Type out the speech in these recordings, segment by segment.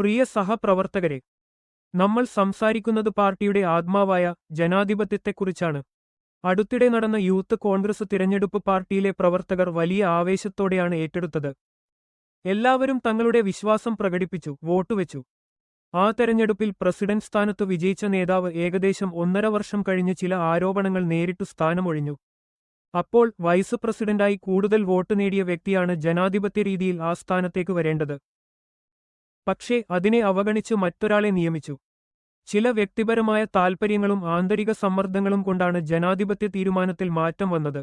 പ്രിയ സഹപ്രവർത്തകരെ നമ്മൾ സംസാരിക്കുന്നത് പാർട്ടിയുടെ ആത്മാവായ ജനാധിപത്യത്തെക്കുറിച്ചാണ്. അടുത്തിടെ നടന്ന യൂത്ത് കോൺഗ്രസ് തിരഞ്ഞെടുപ്പ് പാർട്ടിയിലെ പ്രവർത്തകർ വലിയ ആവേശത്തോടെയാണ് ഏറ്റെടുത്തത്. എല്ലാവരും തങ്ങളുടെ വിശ്വാസം പ്രകടിപ്പിച്ചു വോട്ടുവെച്ചു ആ തെരഞ്ഞെടുപ്പിൽ പ്രസിഡന്റ് സ്ഥാനത്ത് വിജയിച്ച നേതാവ് ഏകദേശം ഒന്നര വർഷം കഴിഞ്ഞ് ചില ആരോപണങ്ങൾ നേരിട്ടു സ്ഥാനമൊഴിഞ്ഞു. അപ്പോൾ വൈസ് പ്രസിഡന്റായി കൂടുതൽ വോട്ട് നേടിയ വ്യക്തിയാണ് ജനാധിപത്യ രീതിയിൽ ആ സ്ഥാനത്തേക്ക് വരേണ്ടത്. പക്ഷേ അതിനെ അവഗണിച്ച് മറ്റൊരാളെ നിയമിച്ചു. ചില വ്യക്തിപരമായ താൽപ്പര്യങ്ങളും ആന്തരിക സമ്മർദ്ദങ്ങളും കൊണ്ടാണ് ജനാധിപത്യ തീരുമാനത്തിൽ മാറ്റം വന്നത്.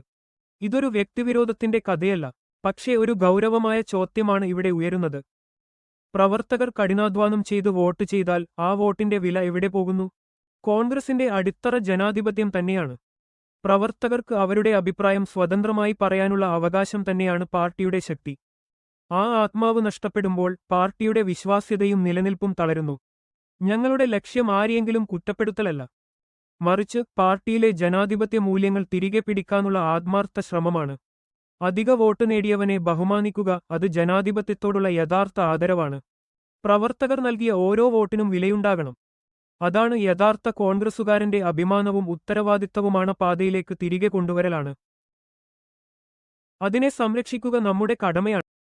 ഇതൊരു വ്യക്തിവിരോധത്തിന്റെ കഥയല്ല പക്ഷേ ഒരു ഗൗരവമായ ചോദ്യമാണ് ഇവിടെ ഉയരുന്നത്. പ്രവർത്തകർ കഠിനാധ്വാനം ചെയ്ത് വോട്ട് ചെയ്താൽ ആ വോട്ടിന്റെ വില എവിടെ പോകുന്നു? കോൺഗ്രസിന്റെ അടിത്തറ ജനാധിപത്യം തന്നെയാണ്. പ്രവർത്തകർക്ക് അവരുടെ അഭിപ്രായം സ്വതന്ത്രമായി പറയാനുള്ള അവകാശം തന്നെയാണ് പാർട്ടിയുടെ ശക്തി. ആ ആത്മാവ് നഷ്ടപ്പെടുമ്പോൾ പാർട്ടിയുടെ വിശ്വാസ്യതയും നിലനിൽപ്പും തളരുന്നു. ഞങ്ങളുടെ ലക്ഷ്യം ആരെയെങ്കിലും കുറ്റപ്പെടുത്തലല്ല. മറിച്ച് പാർട്ടിയിലെ ജനാധിപത്യ മൂല്യങ്ങൾ തിരികെ പിടിക്കാനുള്ള ആത്മാർത്ഥ ശ്രമമാണ്. അധിക വോട്ട് നേടിയവനെ ബഹുമാനിക്കുക അത് ജനാധിപത്യത്തോടുള്ള യഥാർത്ഥ ആദരവാണ്. പ്രവർത്തകർ നൽകിയ ഓരോ വോട്ടിനും വിലയുണ്ടാകണം. അതാണ് യഥാർത്ഥ കോൺഗ്രസുകാരന്റെ അഭിമാനവും ഉത്തരവാദിത്തവുമാണ് പാതയിലേക്ക് തിരികെ കൊണ്ടുവരലാണ്. അതിനെ സംരക്ഷിക്കുക നമ്മുടെ കടമയാണ്.